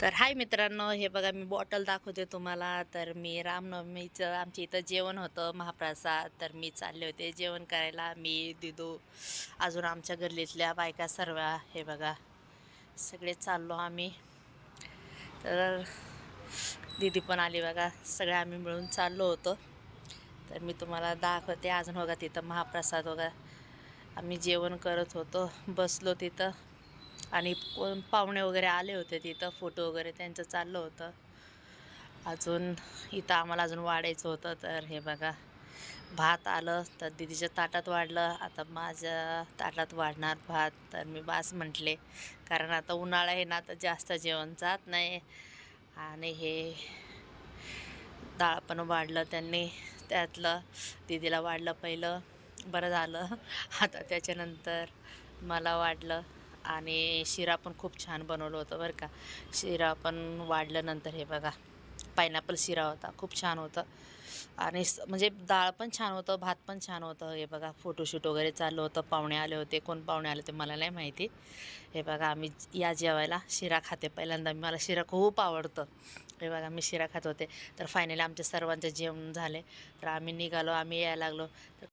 तर हाय मित्रांनो हे बघा मी बॉटल दाखवते तुम्हाला. तर मी रामनवमीचं आमच्या इथं जेवण होतं महाप्रसाद. तर मी चालले होते जेवण करायला. मी दिदू अजून आमच्या गल्लीतल्या बायका सर्व हे बघा सगळे चाललो आम्ही. तर दिदी पण आली बघा सगळे आम्ही मिळून चाललो होतो. तर मी तुम्हाला दाखवते. अजून बघा तिथं महाप्रसाद बघा. आम्ही जेवण करत होतो बसलो तिथं. आणि कोण पाहुणे वगैरे आले होते तिथं फोटो वगैरे त्यांचं चाललं होतं. अजून इथं आम्हाला अजून वाढायचं होतं तर हे बघा. भात आलं तर दिदीच्या ताटात वाढलं. आता माझ्या ताटात वाढणार भात तर मी बास म्हटले. कारण आता उन्हाळा आहे ना तर जास्त जेवण जात नाही. आणि हे डाळ पण वाढलं त्यांनी. त्यातलं दिदीला वाढलं पहिलं. बरं झालं. आता त्याच्यानंतर मला वाढलं. आणि शिरा पण खूप छान बनवलं होतं बरं का. शिरा पण वाढल्यानंतर हे बघा पायनॅपल शिरा होता खूप छान होतं. आणि स- म्हणजे डाळ पण छान होतं भात पण छान होतं. हे बघा फोटोशूट वगैरे चाललं होतं पाहुणे आले होते. कोण पाहुणे आले ते मला नाही माहिती. हे बघा आम्ही या जेवायला शिरा खाते. पहिल्यांदा मला शिरा खूप आवडतं. हे बघा मी शिरा खात होते. तर फायनली आमच्या सर्वांचे जेवण झाले. तर आम्ही निघालो आम्ही यायला लागलो. तर